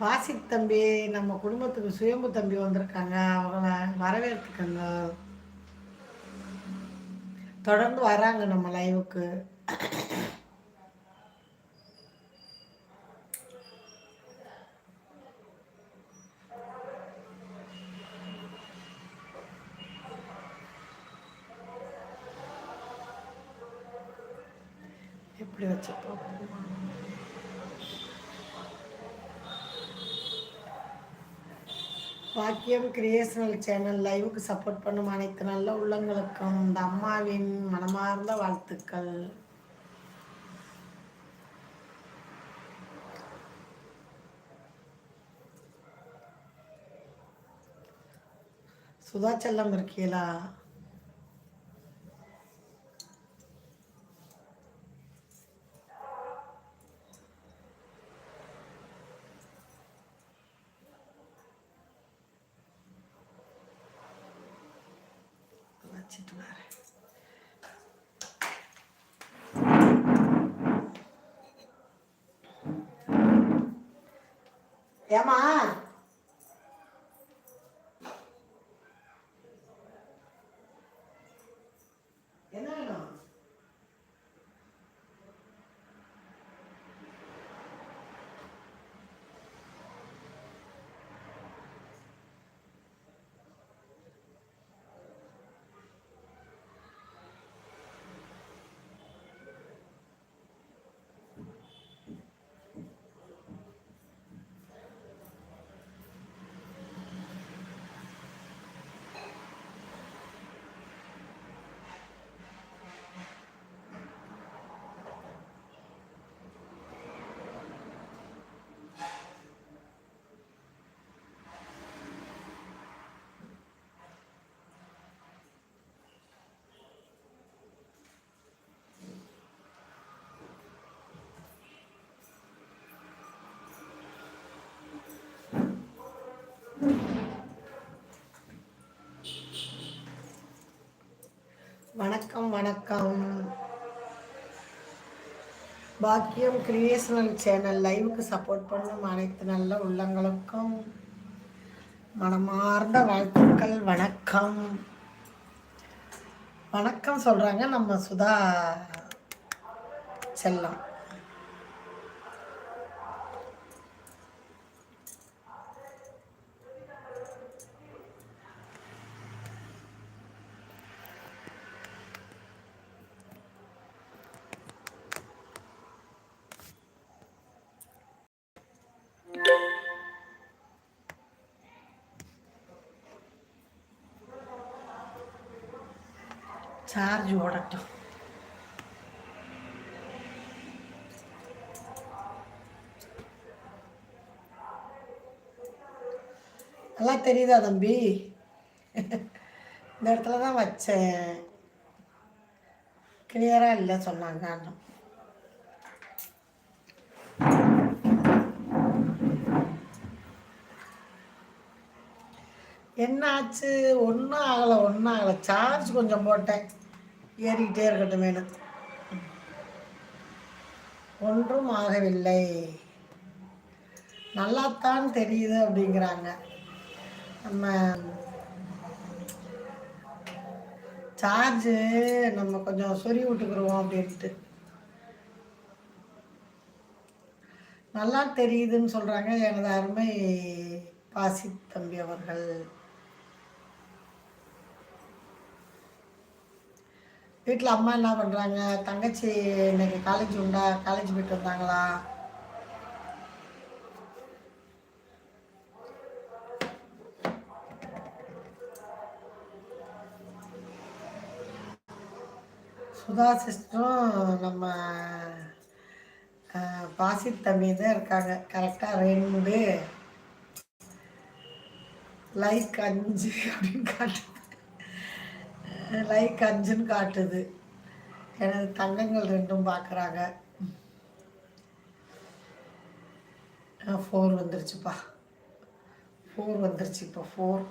வாசி தம்பி நம்ம குடும்பத்துக்கு சுயம்பு தம்பி வந்திருக்காங்க. அவங்கள வரவேற்றுக்கங்க தொடர்ந்து வராங்க நம்ம லைவுக்கு. எப்படி வச்சுப்போம்? பாக்கியம் கிரியேஷனல் சேனல் லைவுக்கு சப்போர்ட் பண்ணும் அனைத்து நல்ல உள்ளங்களுக்கும் இந்த அம்மாவின் மனமார்ந்த வாழ்த்துக்கள். சுதா செல்லம் இருக்கீங்களா titular. É uma வணக்கம் வணக்கம். பாக்கியம் கிரியேஷனல் சேனல் லைவுக்கு சப்போர்ட் பண்ணும் அனைத்து நல்ல உள்ளங்களுக்கும் மனமார்ந்த வாழ்த்துக்கள். வணக்கம். வணக்கம் சொல்கிறாங்க நம்ம சுதா செல்லம். சார்ஜ் ஓடட்டும். நல்லா தெரியுதா தம்பி? இந்த இடத்துல தான் வச்சேன். கிளியராக இல்லை சொன்னாங்க காரணம் என்ன ஆச்சு ஒன்றும் ஆகலை ஒன்றும் சார்ஜ் கொஞ்சம் போட்டேன். ஏறிக்கிட்டே இருக்கட்டும் ஒன்றும் ஆகவில்லை. நல்லாத்தான் தெரியுது அப்படிங்கிறாங்க. நம்ம சார்ஜு நம்ம கொஞ்சம் சொறி விட்டுக்குருவோம் அப்படின்ட்டு. நல்லா தெரியுதுன்னு சொல்கிறாங்க எனது அருமை பாசி தம்பி அவர்கள். வீட்டில் அம்மா என்ன பண்ணுறாங்க தங்கச்சி இன்னைக்கு காலேஜ் உண்டா? காலேஜ் போயிட்டு வந்தாங்களா? சுதா சிஸ்டரும் நம்ம பாசித் பாசி தம்பி தான் இருக்காங்க. கரெக்டாக ரெண்டு லைக் அஞ்சு அப்படின்னு காட்டு லைக் அஞ்சுன்னு காட்டுது. எனது தங்கங்கள் ரெண்டும் பார்க்குறாங்க. ஃபோர் வந்துருச்சுப்பா. ஃபோர் வந்துருச்சு இப்போ ஃபோர்